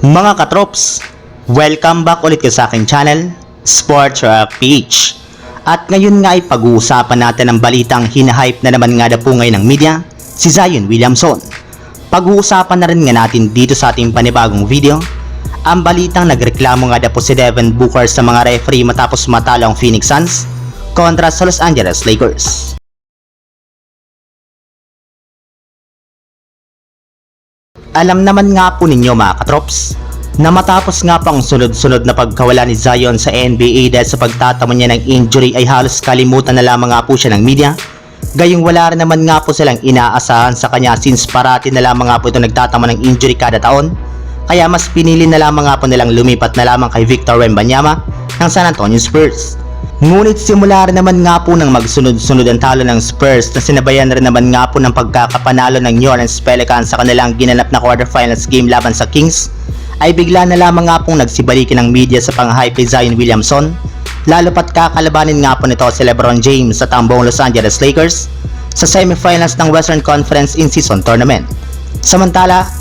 Mga katrops, welcome back ulit sa aking channel, Sports PH. At ngayon nga ay pag-uusapan natin ang balitang hinahype na naman nga na po ngayon ng media, si Zion Williamson. Pag-uusapan na rin nga natin dito sa ating panibagong video, ang balitang nagreklamo nga na po si Devin Booker sa mga referee matapos matalo ang Phoenix Suns kontra sa Los Angeles Lakers. Alam naman nga po ninyo mga katrops, na matapos nga pang sunod-sunod na pagkawala ni Zion sa NBA dahil sa pagtatamo niya ng injury ay halos kalimutan na lamang nga po siya ng media. Gayong wala rin naman nga po silang inaasahan sa kanya since parati na lamang nga po ito nagtatama ng injury kada taon. Kaya mas pinili na lamang nga po nilang lumipat na lamang kay Victor Wembanyama ng San Antonio Spurs. Ngunit simula rin naman nga po ng magsunod-sunod ang talo ng Spurs na sinabayan rin naman nga po ng pagkakapanalo ng New Orleans Pelicans sa kanilang ginanap na quarterfinals game laban sa Kings ay bigla na lamang nga pong nagsibalikin ng media sa pang-hype ni Zion Williamson lalo pat kakalabanin nga po nito si Lebron James sa tambong Los Angeles Lakers sa semifinals ng Western Conference in-season tournament. Samantala,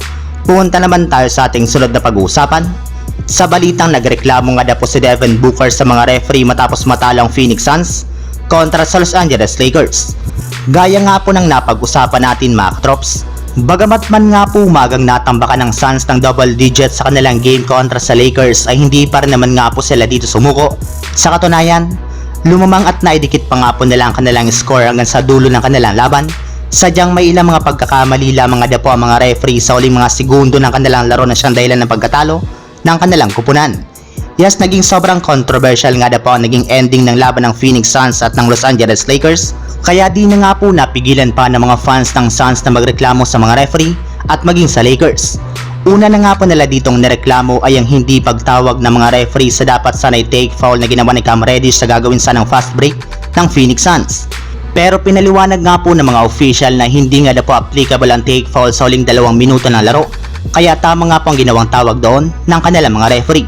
pumunta naman tayo sa ating sunod na pag-uusapan sa balitang nagreklamo nga na po si Devin Booker sa mga referee matapos matalo ang Phoenix Suns kontra sa Los Angeles Lakers. Gaya nga po ng napag-usapan natin mga katrops, bagamat man nga po umagang natambakan ng Suns ng double digits sa kanilang game kontra sa Lakers ay hindi pa rin naman nga po sila dito sumuko. Sa katunayan, lumamang at naidikit pa nga po nila ang kanilang score hanggang sa dulo ng kanilang laban. Sadyang may ilang mga pagkakamali lamang nga po ang mga referee sa uling mga segundo ng kanilang laro na siyang dahilan ng pagkatalo ng kanilang kupunan. Yes, naging sobrang controversial nga na po ang naging ending ng laban ng Phoenix Suns at ng Los Angeles Lakers. Kaya di na nga po napigilan pa ng mga fans ng Suns na magreklamo sa mga referee at maging sa Lakers. Una na nga po nila ditong nireklamo ay ang hindi pagtawag ng mga referee sa dapat sanay take foul na ginawa ni Cam Reddish sa gagawin sanang fast break ng Phoenix Suns. Pero pinaliwanag nga po ng mga official na hindi nga na po applicable ang take foul sa uling dalawang minuto ng laro. Kaya tama nga po ang ginawang tawag doon ng kanilang mga referee.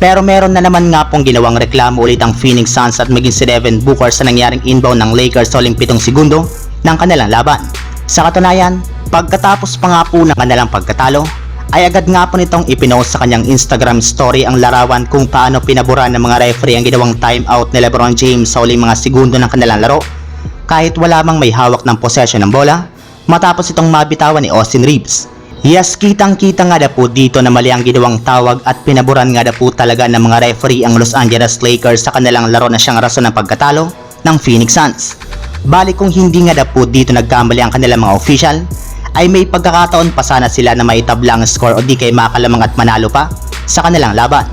Pero meron na naman nga pong ginawang reklamo ulit ang Phoenix Suns at maging si Devin Booker sa nangyaring inbound ng Lakers sa uling pitong segundo ng kanilang laban. Sa katunayan, pagkatapos pa nga po ng kanilang pagkatalo, ay agad nga po nitong ipinost sa kanyang Instagram story ang larawan kung paano pinaboran ng mga referee ang ginawang timeout ni Lebron James sa uling mga segundo ng kanilang laro kahit wala mang may hawak ng possession ng bola matapos itong mabitawan ni Austin Reeves. Yes, kitang-kita nga na po dito na mali ang ginawang tawag at pinaboran nga na po talaga ng mga referee ang Los Angeles Lakers sa kanilang laro na siyang rason ng pagkatalo ng Phoenix Suns. Bali kung hindi nga na po dito nagkamali ang kanilang mga official, ay may pagkakataon pa sana sila na maitabla ang score o di kay makalamang at manalo pa sa kanilang laban.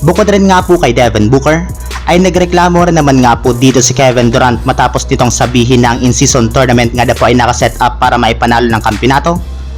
Bukod rin nga po kay Devin Booker, ay nagreklamo rin naman nga po dito si Kevin Durant matapos nitong sabihin na ang in-season tournament nga na po ay nakaset up para maipanalo ng kampinato